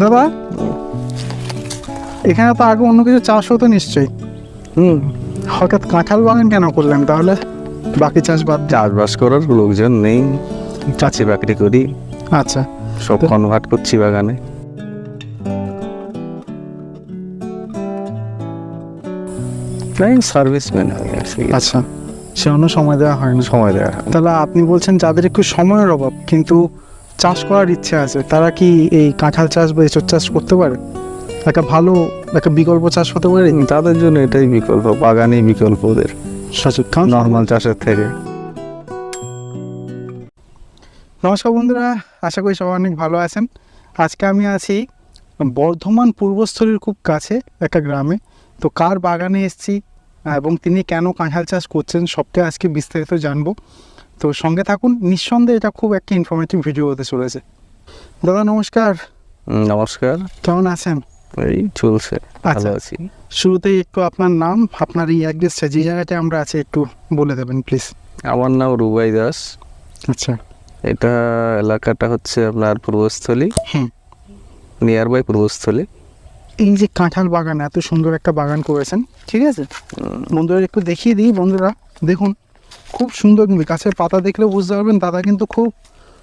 দাদা এখানে তো আগে অন্য কিছু চাষ হতো নিশ্চয়ই। হুম। হঠাৎ কাঁঠাল বাগান কেন করলেন তাহলে? বাকি চাষ বাদ চাষবাস করার লোকজন নেই। চাষি বাকরি করি। আচ্ছা। সব কনভার্ট করছি বাগানে। সার্ভিসম্যান আচ্ছা। সে অন্য সময় দেওয়া হয় না সময় দেওয়া তাহলে আপনি বলছেন যাদের একটু সময়ের অভাব কিন্তু চাষ করার ইচ্ছে আছে তারা কি এই কাঁঠাল চাষ বা এসব চাষ করতে পারে? একটা ভালো একটা বিকল্প চাষ হতে পারে? তাদের জন্য এটাই বিকল্প বাগানই বিকল্প ওদের। কারণ নর্মাল চাষের থেকে। নমস্কার বন্ধুরা আশা করি সবাই অনেক ভালো আছেন। আজকে আমি আছি বর্ধমান পূর্বস্থলীর খুব কাছে একটা গ্রামে। তো কার বাগানে এসেছি এবং তিনি কেন কাঁঠাল চাষ করছেন সবটাই আজকে বিস্তারিত জানব। তো সঙ্গে থাকুন। নিঃসন্দেহে এটা খুব একটা ইনফরমেটিভ ভিডিও হতে চলেছে। দাদা নমস্কার। নমস্কার। কেমন আছেন? এই চলছে ভালো আচ্ছা। আছি। শুরুতেই একটু আপনার নাম আপনার এই অ্যাড্রেসটা যে জায়গাটায় আমরা আছি একটু বলে দেবেন প্লিজ আমার নাম রুবাই দাস। আচ্ছা। এটা এলাকাটা হচ্ছে আপনার Purbasthali. Hmm nearby Purbasthali. এই যে কাঁঠাল বাগান এত সুন্দর একটা বাগান করেছেন ঠিক আছে? বন্ধুরা একটু দেখিয়ে দিই বন্ধুরা দেখুন। খুব সুন্দর কিন্তু গাছের পাতা দেখলে বুঝতে পারবেন দাদা কিন্তু খুব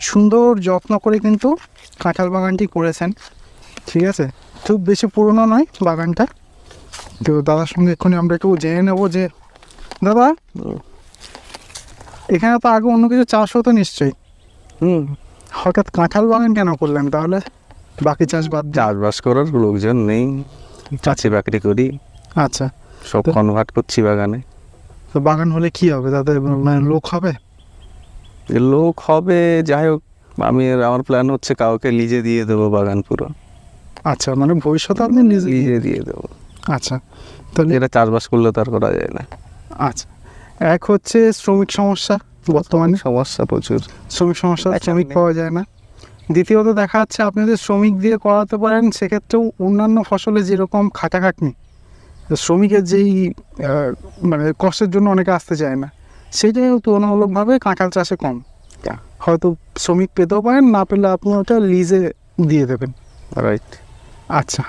সুন্দর যত্ন করে কিন্তু কাঁঠাল বাগানটি করেছেন। ঠিক আছে? খুব বেশি পুরনো নয় বাগানটা। তো দাদার সঙ্গে এক্ষুনি আমরা একটু জেনে নেব যে দাদা এখানে তো আগে অন্য কিছু চাষ হতো নিশ্চয়ই। হুম। হঠাৎ কাঁঠাল বাগান কেন করলেন তাহলে? বাকি চাষ বাদ চাষবাস করার লোকজন নেই চাষি বাকরি করি। আচ্ছা। সব কনভার্ট করছি বাগানে। তো বাগান হলে কি হবে? তাতে মানে লোক হবে? লোক হবে যাই হোক আমি আমার প্ল্যান হচ্ছে কাউকে লিজে দিয়ে দেবো বাগান পুরো। আচ্ছা মানে ভবিষ্যতে আপনি নিজে লিজে দিয়ে দেবো। আচ্ছা তাহলে এটা চাষবাস করলে তার করা যায় না। আচ্ছা এক হচ্ছে শ্রমিক সমস্যা বর্তমানে। সমস্যা প্রচুর। শ্রমিক সমস্যা আচ্ছা, শ্রমিক পাওয়া যায় না। দ্বিতীয়ত দেখা যাচ্ছে আপনি যদি শ্রমিক দিয়ে করাতে পারেন সেক্ষেত্রেও অন্যান্য ফসলে যেরকম খাটাখাটনি শ্রমিকের যেই মানে কষ্টের জন্য অনেকে আসতে চায় না সেটাই তুলনামূলকভাবে কাঁঠাল চাষে কম। হয়তো শ্রমিক পেতেও পারেন না পেলে আপনি ওটা লিজে দিয়ে দেবেন। রাইট আচ্ছা।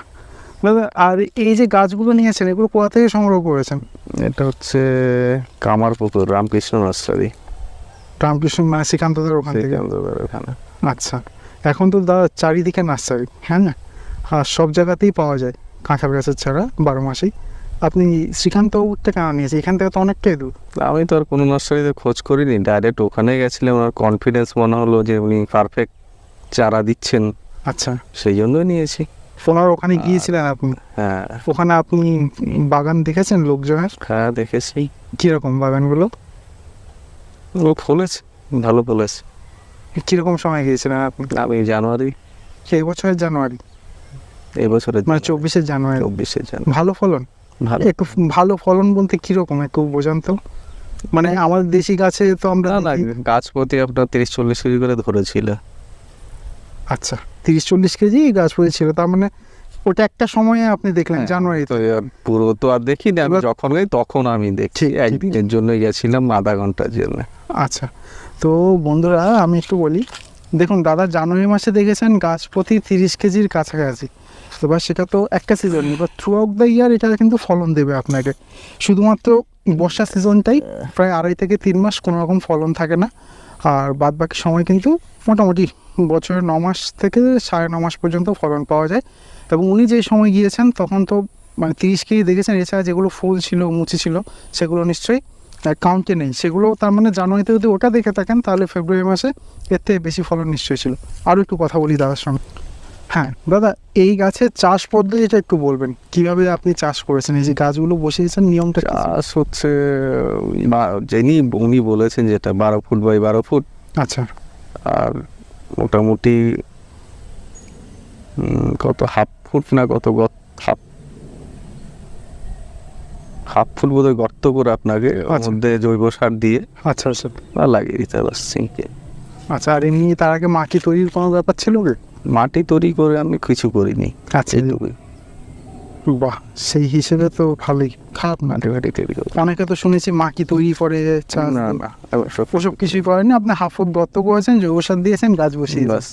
দাদা আর এই যে গাছগুলো নিয়েছেন এগুলো কোথা থেকে সংগ্রহ করেছেন? এটা হচ্ছে কামার পুকুর রামকৃষ্ণ নার্সারি। রামকৃষ্ণ মানে শ্রীকান্তদের ওখান থেকে? ওখানে। আচ্ছা। এখন তো দাদা চারিদিকে নার্সারি হ্যাঁ না? আর সব জায়গাতেই পাওয়া যায়। কাঁঠাল গাছের ছাড়া বারো মাসেই। আপনি শ্রীকান্ত কেন নিয়েছে এখান থেকে তো অনেকটাই দূর। আমি তো আর কোনো নার্সারিতে খোঁজ করিনি ডাইরেক্ট ওখানে গেছিলাম আমার কনফিডেন্স মনে হলো যে উনি পারফেক্ট চারা দিচ্ছেন। আচ্ছা। সেই জন্যই নিয়েছি। ওনার ওখানে গিয়েছিলেন আপনি? হ্যাঁ। ওখানে আপনি বাগান দেখেছেন লোকজনের? হ্যাঁ দেখেছি। কীরকম বাগানগুলো? ও ফলেছে ভালো ফলেছে। কীরকম সময় গিয়েছিলেন আপনি? আমি জানুয়ারি। সেই বছরের জানুয়ারি। এবছরের মানে চব্বিশে জানুয়ারি। চব্বিশে জানুয়ারি। ভালো ফলন? ভালো। একটু ভালো ফলন বলতে কীরকম একটু বোঝান তো? মানে আমাদের দেশি গাছে তো আমরা না গাছ প্রতি আপনার তিরিশ চল্লিশ কেজি করে ধরেছিল। আচ্ছা তিরিশ চল্লিশ কেজি গাছ পড়েছিল তার মানে ওটা একটা সময়ে আপনি দেখলেন হ্যাঁ, জানুয়ারি তো পুরো তো আর দেখিনি। আমি যখন যাই তখন আমি দেখছি। একদিনের জন্য গেছিলাম আধা ঘণ্টার জন্য। আচ্ছা তো বন্ধুরা আমি একটু বলি। দেখুন দাদা জানুয়ারি মাসে দেখেছেন গাছ প্রতি তিরিশ কেজির কাছাকাছি। এবার সেটা তো একটা সিজন এবার থ্রু আউট দ্য ইয়ার এটা কিন্তু ফলন দেবে আপনাকে। শুধুমাত্র বর্ষা সিজনটাই প্রায় আড়াই থেকে তিন মাস কোনো রকম ফলন থাকে না। আর বাদ বাকি সময় কিন্তু মোটামুটি বছরের ন মাস থেকে সাড়ে ন মাস পর্যন্ত ফলন পাওয়া যায়। এবং উনি যে সময় গিয়েছেন, তখন তো মানে তিরিশ কেজি দেখেছেন, এছাড়া যেগুলো ফুল ছিল, মুচি ছিল, সেগুলো নিশ্চয়ই কাউন্টে নেই। সেগুলো তার মানে জানুয়ারিতে যদি ওটা দেখে থাকেন, তাহলে ফেব্রুয়ারি মাসে এর থেকে বেশি ফলন নিশ্চয়ই ছিল। আরও একটু কথা বলি দাদার সঙ্গে। হ্যাঁ দাদা এই গাছের চাষ পদ্ধতিটা একটু বলবেন। কীভাবে আপনি চাষ করেছেন? এই যে গাছগুলো বসিয়েছেন নিয়মটা? চাষ হচ্ছে যিনি উনি বলেছেন যেটা বারো ফুট বাই বারো ফুট। আচ্ছা। আর মোটামুটি কত হাফ ফুট না কত গত হাফ হাফ ফুট বোধহয় গর্ত করে আপনাকে আচ্ছা। মধ্যে জৈব সার দিয়ে আচ্ছা আচ্ছা। লাগিয়ে দিতে সিঙ্কে। আচ্ছা আর এমনি তার আগে মাটি তৈরির কোনো ব্যাপার ছিল কি? মাটি তৈরি করে আমি কিছু করিনি। আচ্ছা। বাহ সেই হিসেবে তো ভালোই। খারাপ না মাটি তৈরি করে অনেকে তো শুনেছি মাটি তৈরি করে চাষ না না ওসব কিছুই করেনি আপনি হাফ ফুট গর্ত করেছেন জৈব সার দিয়েছেন গাছ বসিয়ে বাস।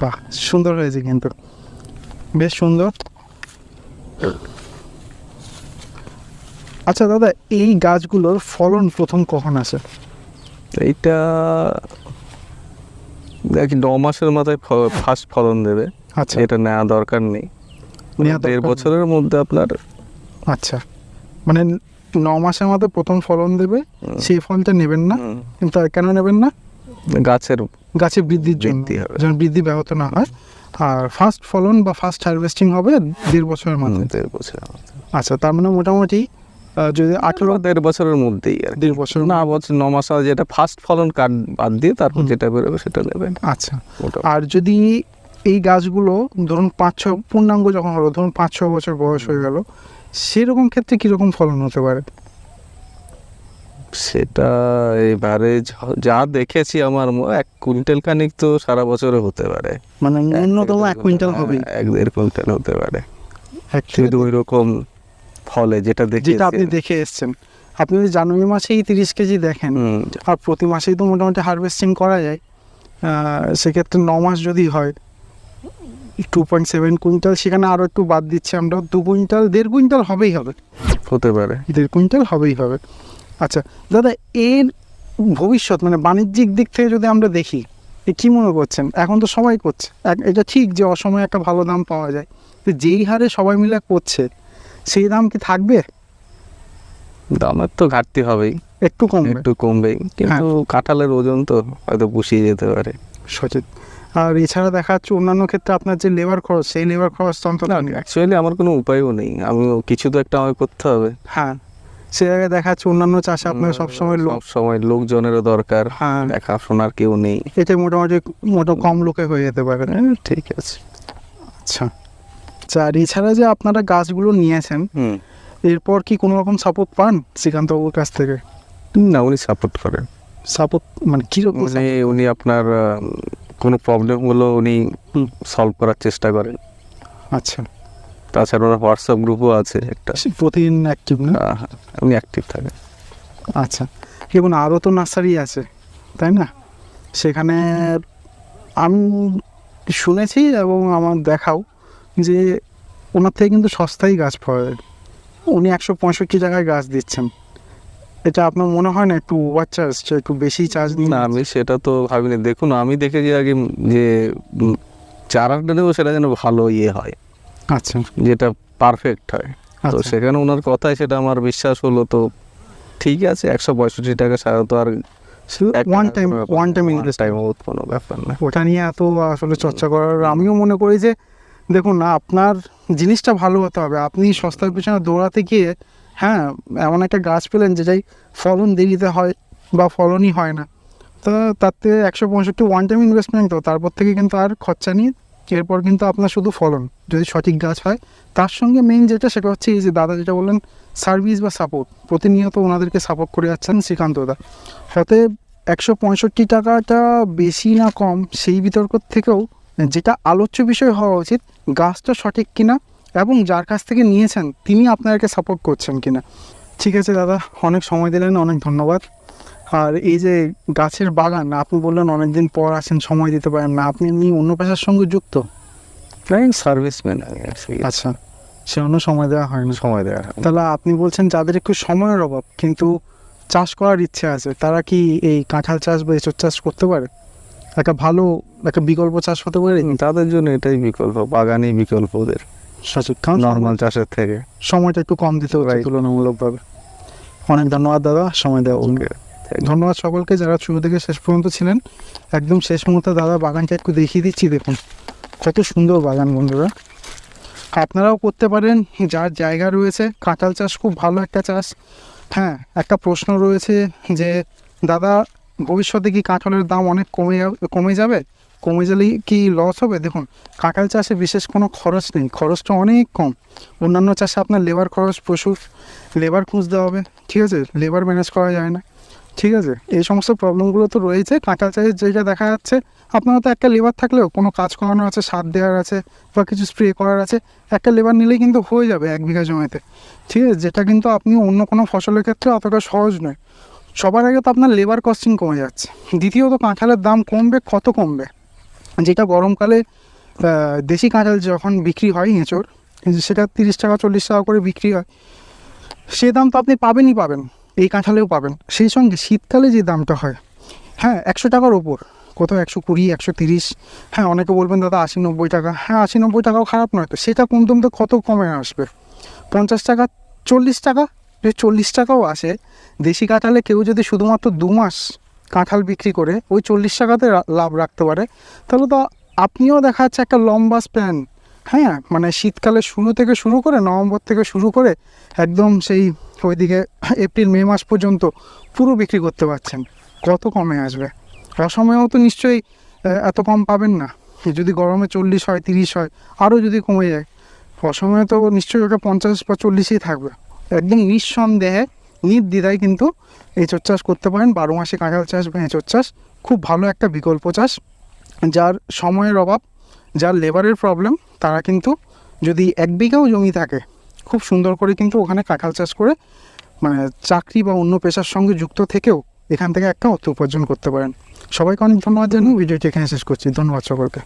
বাহ সুন্দর হয়েছে কিন্তু। বেশ সুন্দর। আচ্ছা দাদা এই গাছগুলোর ফলন প্রথম কখন আসে? এইটা দেখি ন মাসের মাথায় ফার্স্ট ফলন দেবে। আচ্ছা। এটা নেওয়া দরকার নেই। দেড় বছরের মধ্যে আপনার আচ্ছা। মানে ন মাসের মধ্যে প্রথম ফলন দেবে সেই ফলটা নেবেন না। কিন্তু কেন নেবেন না? গাছের গাছে বৃদ্ধির জন্য। যেন বৃদ্ধি ব্যাহত না হয়। আর ফার্স্ট ফলন বা ফার্স্ট হারভেস্টিং হবে দেড় বছরের মাথায় দেড় বছর আচ্ছা তার মানে মোটামুটি যদি আঠেরো দেড় বছরের মধ্যেই আর দেড় বছর না বছর ন মাস যেটা ফার্স্ট ফলন কাট বাদ দিয়ে তারপর যেটা বেরোবে সেটা নেবেন। আচ্ছা। আর যদি এই গাছগুলো ধরুন পাঁচ ছ পূর্ণাঙ্গ যখন হলো ধরুন পাঁচ ছ বছর বয়স হয়ে গেল সেরকম ক্ষেত্রে কীরকম ফলন হতে পারে? সেটা এবারে যা দেখেছি আমার এক কুইন্টাল খানিক তো সারা বছরে হতে পারে। মানে ন্যূনতম এক কুইন্টাল হ্যাঁ, হবে এক দেড় কুইন্টাল হতে পারে। শুধু ওই রকম ফলে যেটা দেখি যেটা আপনি দেখে এসছেন। আপনি যদি জানুয়ারি মাসেই তিরিশ কেজি দেখেন আর প্রতি মাসেই তো মোটামুটি হারভেস্টিং করা যায় সেক্ষেত্রে ন মাস যদি হয় টু পয়েন্ট সেভেন কুইন্টাল সেখানে আরও একটু বাদ দিচ্ছি আমরা দু কুইন্টাল দেড় কুইন্টাল হবেই হবে। হতে পারে। দেড় কুইন্টাল হবেই হবে। আচ্ছা দাদা এর ভবিষ্যৎ মানে বাণিজ্যিক দিক থেকে যদি আমরা দেখি এ কী মনে করছেন? এখন তো সবাই করছে। এটা ঠিক যে অসময়ে একটা ভালো দাম পাওয়া যায়। তো যেই হারে সবাই মিলে করছে সেই দাম কি থাকবে? দামের তো ঘাটতি হবেই। একটু কম একটু কমবেই। কিন্তু কাঁঠালের ওজন তো হয়তো পুষিয়ে যেতে পারে। সচেত। আর এছাড়া দেখা যাচ্ছে অন্যান্য ক্ষেত্রে আপনার যে লেবার খরচ সেই লেবার খরচ তো অন্তত অ্যাকচুয়ালি আমার কোনো উপায়ও নেই। আমি কিছু তো একটা আমাকে করতে হবে। হ্যাঁ। সে জায়গায় দেখা যাচ্ছে অন্যান্য চাষে আপনার সবসময় সময় লোকজনেরও দরকার। হ্যাঁ। দেখাশোনার কেউ নেই। এটা মোটামুটি মোটা কম লোকে হয়ে যেতে পারে। হ্যাঁ, ঠিক আছে। আচ্ছা আর এছাড়া যে আপনারা গাছগুলো নিয়েছেন এরপর কি কোনো রকম সাপোর্ট পান শ্রীকান্তবাবুর কাছ থেকে? না উনি সাপোর্ট করেন সাপোর্ট মানে কীরকম মানে উনি আপনার কোনো প্রবলেম হলো উনি সলভ করার চেষ্টা করেন। আচ্ছা। তাছাড়া ওনার হোয়াটসঅ্যাপ গ্রুপও আছে একটা। প্রতিদিন অ্যাক্টিভ না? আহ, উনি অ্যাক্টিভ থাকেন আচ্ছা। এবং আরও তো নার্সারি আছে তাই না? সেখানে আমি শুনেছি এবং আমার দেখাও। যে ওনার থেকে কিন্তু সস্তায় গাছ পাওয়া যায় উনি একশো পঁয়ষট্টি টাকায় গাছ দিচ্ছেন। এটা আপনার মনে হয় না একটু ওভার চার্জ একটু বেশি চার্জ না আমি সেটা তো ভাবিনি। দেখুন আমি দেখেছি আগে যে চারাটা নেব সেটা যেন ভালো ইয়ে হয়। আচ্ছা। যেটা পারফেক্ট হয়। তো আচ্ছা। সেখানে ওনার কথায় সেটা আমার বিশ্বাস হলো তো ঠিক আছে একশো পঁয়ষট্টি টাকা সারা তো আর one time one time invest time কোনো ব্যাপার না। ওটা নিয়ে এত আসলে চর্চা করার আমিও মনে করি যে দেখুন, আপনার জিনিসটা ভালো হতে হবে। আপনি সস্তার পিছনে দৌড়াতে গিয়ে হ্যাঁ এমন একটা গাছ পেলেন যেটাই ফলন দেরিতে হয় বা ফলনই হয় না। তো থেকে একশো পঁয়ষট্টি ওয়ান টাইম ইনভেস্টমেন্ট তো, তারপর থেকে কিন্তু আর খরচা নিয়ে এরপর কিন্তু আপনার শুধু ফলন। যদি সঠিক গাছ হয়, তার সঙ্গে মেইন যেটা, সেটা হচ্ছে এই যে দাদা যেটা বললেন সার্ভিস বা সাপোর্ট প্রতিনিয়ত ওনাদেরকে সাপোর্ট করে যাচ্ছেন শ্রীকান্তদা। অতএব একশো পঁয়ষট্টি টাকাটা বেশি না কম, সেই বিতর্ক থেকেও যেটা আলোচ্য বিষয় হওয়া উচিত গাছটা সঠিক কিনা এবং যার কাছ থেকে নিয়েছেন তিনি আপনাকে সাপোর্ট করছেন কিনা। ঠিক আছে দাদা অনেক সময় দিলেন অনেক ধন্যবাদ। আর এই যে গাছের বাগান আপনি বললেন অনেক দিন পর আসেন সময় দিতে পারেন না। আপনি এমনি অন্য পেশার সঙ্গে যুক্ত? সার্ভিসম্যান আচ্ছা সে অন্য সময় দেওয়া হয় না সময় দেওয়া। তাহলে আপনি বলছেন যাদের একটু সময়ের অভাব কিন্তু চাষ করার ইচ্ছে আছে তারা কি এই কাঁঠাল চাষ বা এসব চাষ করতে পারে? একটা ভালো একটা বিকল্প চাষ হতে পারে? তাদের জন্য এটাই বিকল্প বাগানই বিকল্প ওদের। সঠিক কারণ নর্মাল চাষের থেকে। সময়টা একটু কম দিতে Right. তুলনামূলকভাবে। অনেক ধন্যবাদ দাদা সময় দেওয়া ধন্যবাদ সকলকে যারা শুরু থেকে শেষ পর্যন্ত ছিলেন। একদম শেষ মুহূর্তে দাদা বাগানটা একটু দেখিয়ে দিচ্ছি দেখুন। কত সুন্দর বাগান বন্ধুরা। আপনারাও করতে পারেন যার জায়গা রয়েছে। কাঁঠাল চাষ খুব ভালো একটা চাষ। হ্যাঁ একটা প্রশ্ন রয়েছে যে দাদা ভবিষ্যতে কি কাঁঠালের দাম অনেক কমে কমে যাবে? কমে গেলেই কি লস হবে? দেখুন, কাঁঠাল চাষে বিশেষ কোনো খরচ নেই খরচটা অনেক কম। অন্যান্য চাষে আপনার লেবার খরচ প্রচুর লেবার খুঁজতে হবে, ঠিক আছে? লেবার ম্যানেজ করা যায় না, ঠিক আছে? এই সমস্ত প্রবলেমগুলো তো রয়েছে, কাঁঠাল চাষের যেটা দেখা যাচ্ছে আপনার তো একটা লেবার থাকলেও কোনো কাজ করানো আছে, সার দেওয়ার আছে বা কিছু স্প্রে করার আছে, একটা লেবার নিলেই কিন্তু হয়ে যাবে এক বিঘা জমিতে, ঠিক আছে? যেটা কিন্তু আপনি অন্য কোনো ফসলের ক্ষেত্রে অতটা সহজ নয়। সবার আগে তো আপনার লেবার কস্টিং কমে যাচ্ছে। দ্বিতীয়ত কাঁঠালের দাম কমবে, কত কমবে? যেটা গরমকালে দেশি কাঁঠাল যখন বিক্রি হয় এঁচোড়, সেটা তিরিশ টাকা, চল্লিশ টাকা করে বিক্রি হয়। সে দাম তো আপনি পাবেনই পাবেন, এই কাঁঠালেও পাবেন। সেই সঙ্গে শীতকালে যে দামটা হয় হ্যাঁ একশো টাকার ওপর, কোথাও একশো কুড়ি, একশো তিরিশ হ্যাঁ অনেকে বলবেন, দাদা, আশি নব্বই টাকা। হ্যাঁ আশি নব্বই টাকাও খারাপ নয় তো, সেটা কমতে কত কমে আসবে? পঞ্চাশ টাকা, চল্লিশ টাকা যে চল্লিশ টাকাও আসে, দেশি কাঁঠালে কেউ যদি শুধুমাত্র দু মাস কাঁঠাল বিক্রি করে ওই চল্লিশ টাকাতে লাভ রাখতে পারে, তাহলে তো আপনিও দেখা যাচ্ছে একটা লম্বা স্প্যান হ্যাঁ? মানে শীতকালে শুরু থেকে শুরু করে নভেম্বর থেকে শুরু করে একদম সেই ওইদিকে এপ্রিল, মে মাস পর্যন্ত পুরো বিক্রি করতে পারছেন কত কমে আসবে। অসময়েও তো নিশ্চয়ই এত কম পাবেন না, যদি গরমে চল্লিশ হয়, তিরিশ হয়, আরও যদি কমে যায়, অসময়ে তো নিশ্চয়ই ওটা পঞ্চাশ বা চল্লিশেই থাকবে। একদম নিঃসন্দেহে নির্দ্বিধায় কিন্তু এঁচোর চাষ করতে পারেন। বারো মাসে কাঁঠাল চাষ বা এঁচোর চাষ খুব ভালো একটা বিকল্প চাষ। যার সময়ের অভাব, যার লেবারের প্রবলেম তারা কিন্তু যদি এক বিঘাও জমি থাকে, খুব সুন্দর করে কিন্তু ওখানে কাঁঠাল চাষ করে মানে চাকরি বা অন্য পেশার সঙ্গে যুক্ত থেকেও এখান থেকে একটা অর্থ উপার্জন করতে পারেন। সবাইকে অনেক ধন্যবাদ জানিয়ে ভিডিওটি এখানে শেষ করছি। ধন্যবাদ সকলকে।